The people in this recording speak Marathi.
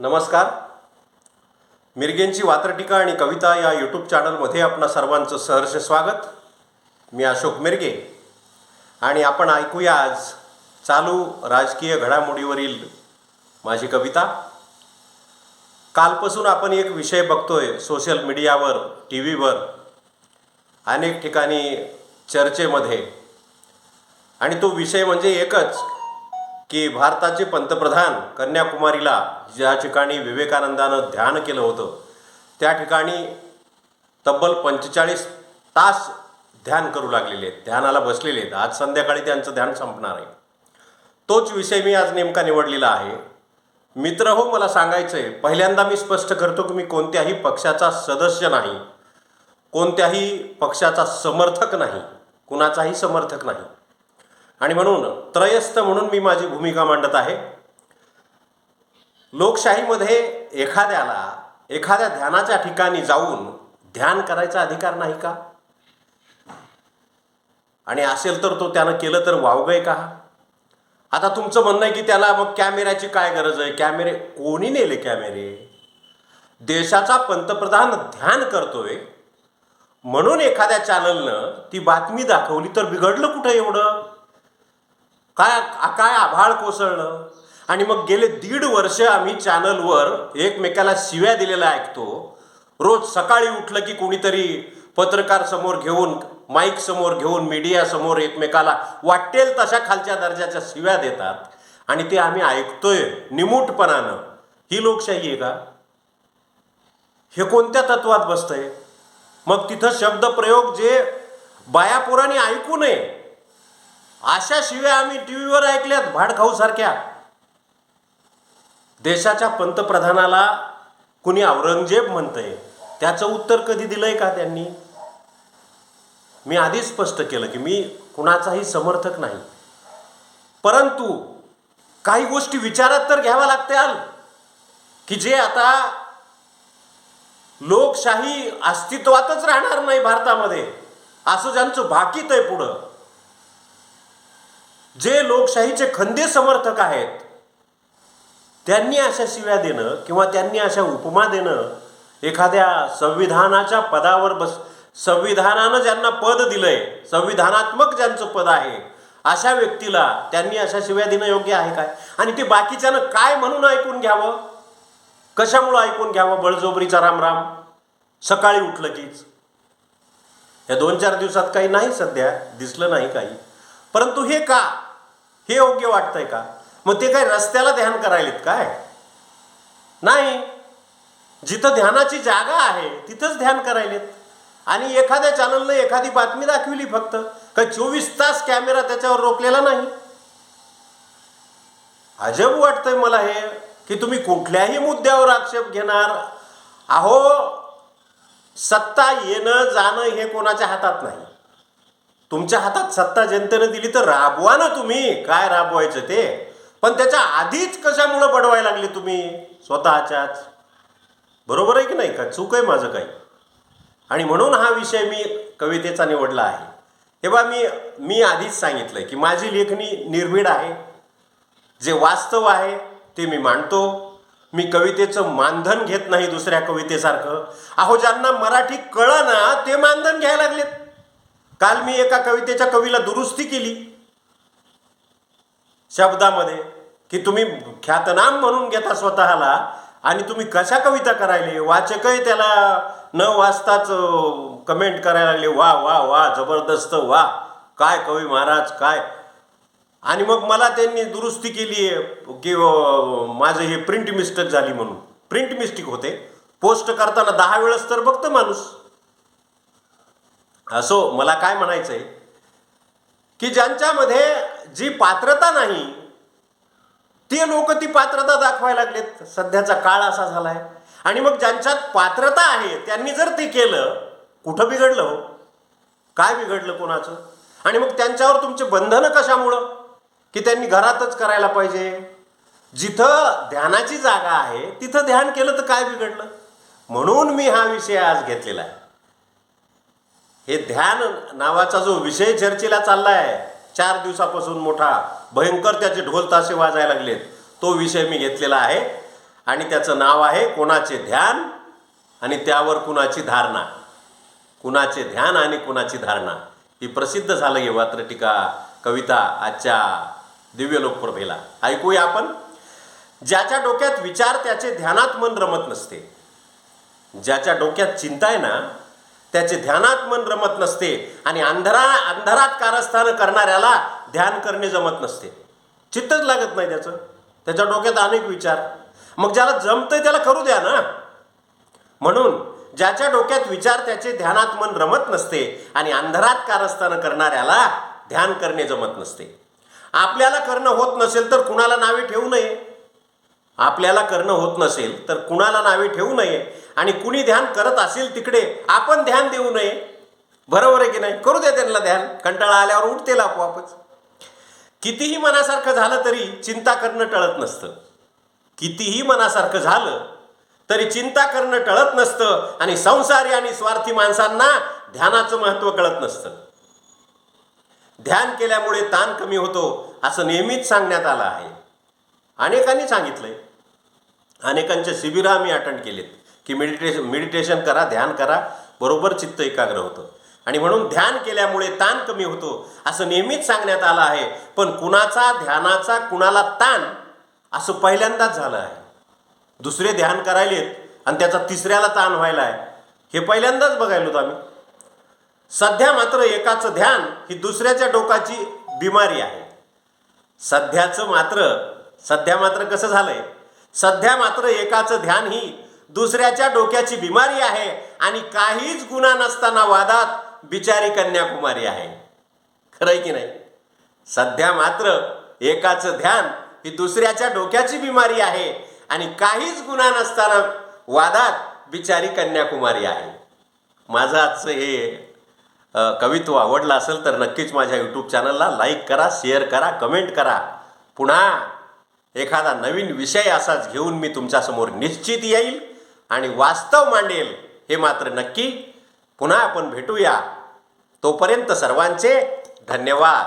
नमस्कार. मिरगेंची वात्रटिका आणि कविता या यूट्यूब चॅनलमध्ये आपणा सर्वांचं सहर्ष स्वागत. मी अशोक मिरगे. आणि आपण ऐकूया आज चालू राजकीय घडामोडीवरील माझी कविता. कालपासून आपण एक विषय बघतोय सोशल मीडियावर टी व्हीवर अनेक ठिकाणी चर्चेमध्ये. आणि तो विषय म्हणजे एकच की भारताचे पंतप्रधान कन्याकुमारीला ज्या ठिकाणी विवेकानंदानं ध्यान केलं होतं. त्या ठिकाणी तब्बल पंचेचाळीस तास ध्यान करू लागलेले आहेत. ध्यानाला बसलेले आहेत. आज संध्याकाळी त्यांचं ध्यान संपणार आहे. तोच विषय मी आज नेमका निवडलेला आहे. मित्र हो मला सांगायचं आहे पहिल्यांदा मी स्पष्ट करतो की मी कोणत्याही पक्षाचा सदस्य नाही. कोणत्याही पक्षाचा समर्थक नाही. कुणाचाही समर्थक नाही. आणि म्हणून त्रयस्थ म्हणून मी माझी भूमिका मांडत आहे. लोकशाहीमध्ये एखाद्याला एखाद्या ध्यानाच्या ठिकाणी जाऊन ध्यान करायचा अधिकार नाही का? आणि असेल तर तो त्यानं केलं तर वावगंय का? आता तुमचं म्हणणं आहे की त्याला मग कॅमेऱ्याची काय गरज आहे? कॅमेरे कोणी नेले कॅमेरे? देशाचा पंतप्रधान ध्यान करतोय. म्हणून एखाद्या चॅनलनं ती बातमी दाखवली तर बिघडलं कुठं एवढं? काय काय आभाळ कोसळलं? आणि मग गेले दीड वर्ष आम्ही चॅनलवर एकमेकाला शिव्या दिलेल्या ऐकतो. रोज सकाळी उठलं की कोणीतरी पत्रकार समोर घेऊन माईक समोर घेऊन मीडिया समोर एकमेकाला वाटेल तशा खालच्या दर्जाच्या शिव्या देतात. आणि ते आम्ही ऐकतोय निमूटपणानं. ही लोकशाही आहे का? हे कोणत्या तत्वात बसतंय? मग तिथं शब्दप्रयोग जे बायापुराने ऐकू नये अशा शिव्या आम्ही टी व्हीवर ऐकल्यात भाडखाऊसारख्या देशाच्या पंतप्रधानाला कुणी औरंगजेब म्हणतंय त्याचं उत्तर कधी दिलंय का त्यांनी? मी आधीच स्पष्ट केलं की मी कुणाचाही समर्थक नाही. परंतु काही गोष्टी विचारात तर घ्याव्या लागत्याल की जे आता लोकशाही अस्तित्वातच राहणार नाही भारतामध्ये. असं ज्यांचं भाकीत आहे पुढं जे लोकशाहीचे खंदे समर्थक आहेत त्यांनी अशा शिव्या देणं किंवा त्यांनी अशा उपमा देणं एखाद्या संविधानाच्या पदावर बस संविधानानं ज्यांना पद दिलंय संविधानात्मक ज्यांचं पद आहे अशा व्यक्तीला त्यांनी अशा शिव्या देणं योग्य आहे काय? आणि ते बाकीच्यानं काय म्हणून ऐकून घ्यावं? कशामुळं ऐकून घ्यावं? बळजोबरीचा रामराम? सकाळी उठलं कीच? या दोन चार दिवसात काही नाही सध्या दिसलं नाही काही. परंतु हे का? हे योग्य वाटतंय का? मग ते काय रस्त्याला ध्यान करायलेत काय? नाही. जिथं ध्यानाची जागा आहे तिथंच ध्यान करायलेत. आणि एखाद्या चॅनलनं एखादी बातमी दाखविली फक्त का चोवीस तास कॅमेरा त्याच्यावर रोखलेला नाही? अजब वाटतंय मला हे की तुम्ही कुठल्याही मुद्द्यावर आक्षेप घेणार. अहो सत्ता येणं जाणं हे कोणाच्या हातात नाही. तुमच्या हातात सत्ता जनतेनं दिली तर राबवा ना तुम्ही. काय राबवायचं ते? पण त्याच्या आधीच कशामुळं बडवायला लागले तुम्ही? स्वतःच्याच. बरोबर आहे की नाही का? चूक आहे माझं काही. आणि म्हणून हा विषय मी कवितेचा निवडला आहे. हे बा मी मी आधीच सांगितलंय की माझी लेखणी निर्भीड आहे. जे वास्तव आहे ते मी मांडतो. मी कवितेचं मानधन घेत नाही दुसऱ्या कवितेसारखं. अहो ज्यांना मराठी कळना ते मानधन घ्यायला लागलेत. काल मी एका कवितेच्या कवीला दुरुस्ती केली. शब्दामध्ये की तुम्ही ख्यातनाम म्हणून घेता स्वतःला आणि तुम्ही कशा कविता करायले? वाचकही त्याला न वाचताच कमेंट करायला लागले वा वा वा जबरदस्त वा काय कवी महाराज काय? आणि मग मला त्यांनी दुरुस्ती केली आहे की माझं हे प्रिंट मिस्टेक झाली म्हणून. प्रिंट मिस्टेक होते. पोस्ट करताना दहा वेळेस तर बघतं माणूस. असो मला काय म्हणायचं आहे की ज्यांच्यामध्ये जी पात्रता नाही ते लोक ती पात्रता दाखवायला लागलेत. सध्याचा काळ असा झालाय. आणि मग ज्यांच्यात पात्रता आहे त्यांनी जर ते केलं कुठं बिघडलं हो? काय बिघडलं कोणाचं? आणि मग त्यांच्यावर तुमचे बंधनं कशामुळं? की त्यांनी घरातच करायला पाहिजे? जिथं ध्यानाची जागा आहे तिथं ध्यान केलं तर काय बिघडलं? म्हणून मी हा विषय आज घेतलेला आहे. हे ध्यान नावाचा जो विषय चर्चेला चाललाय चार दिवसापासून मोठा भयंकर त्याचे ढोल तासे वाजायला लागलेत. तो विषय मी घेतलेला आहे आणि त्याचं नाव आहे कोणाचे ध्यान आणि त्यावर कुणाची धारणा. कुणाचे ध्यान आणि कुणाची धारणा. ही प्रसिद्ध झालं हे मात्र टीका कविता आजच्या दिव्य लोकप्रभेला. ऐकूया आपण. ज्याच्या डोक्यात विचार त्याचे ध्यानात मन रमत नसते. ज्याच्या डोक्यात चिंता आहे ना त्याचे ध्यानात मन रमत नसते आणि अंधारा अंधारात कारस्थान करणाऱ्याला ध्यान करणे जमत नसते. चित्तच लागत नाही त्याचं. त्याच्या डोक्यात अनेक विचार. मग ज्याला जमतंय त्याला करू द्या ना. म्हणून ज्याच्या डोक्यात विचार त्याचे ध्यानात मन रमत नसते आणि अंधारात कारस्थान करणाऱ्याला ध्यान करणे जमत नसते. आपल्याला करणं होत नसेल तर कुणाला नावे ठेवू नये. आपल्याला करणं होत नसेल तर कुणाला नावे ठेवू नये आणि कुणी ध्यान करत असेल तिकडे आपण ध्यान देऊ नये. बरोबर आहे की नाही? करू दे त्यांना ध्यान. कंटाळा आल्यावर उठतील आपोआपच कितीही मनासारखं झालं तरी चिंता करणं टळत नसतं. कितीही मनासारखं झालं तरी चिंता करणं टळत नसतं आणि संसारी आणि स्वार्थी माणसांना ध्यानाचं महत्त्व कळत नसतं. ध्यान केल्यामुळे ताण कमी होतो असं नेहमीच सांगण्यात आलं आहे. अनेकांनी सांगितलंय अनेकांचे शिबिरं आम्ही अटेंड केलेत. की मेडिटेशन मेडिटेशन करा ध्यान करा बरोबर चित्त एकाग्र होतं. आणि म्हणून ध्यान केल्यामुळे ताण कमी होतो असं नेहमीच सांगण्यात आलं आहे. पण कुणाचा ध्यानाचा कुणाला ताण असं पहिल्यांदाच झालं आहे. दुसरे ध्यान करायलेत आणि त्याचा तिसऱ्याला ताण व्हायला आहे. हे पहिल्यांदाच बघायलो आम्ही. सध्या मात्र एकाचं ध्यान ही दुसऱ्याच्या डोकाची बिमारी आहे. सध्याचं मात्र सध्या मात्र कसं झालं आहे सध्या मात्र एकाचं ध्यान ही दुसऱ्याच्या डोक्याची बिमारी आहे आणि काहीच गुन्हा नसताना वादात बिचारी कन्याकुमारी आहे. खरंय की नाही? सध्या मात्र एकाचं ध्यान ही दुसऱ्याच्या डोक्याची बिमारी आहे आणि काहीच गुन्हा नसताना वादात बिचारी कन्याकुमारी आहे. माझं आजचं हे कवित्व आवडलं असेल तर नक्कीच माझ्या यूट्यूब चॅनलला लाईक करा शेअर करा कमेंट करा. पुन्हा एखादा नवीन विषय असाच घेऊन मी तुमच्यासमोर निश्चित येईल आणि वास्तव मांडेल हे मात्र नक्की. पुन्हा आपण भेटूया. तोपर्यंत सर्वांचे धन्यवाद.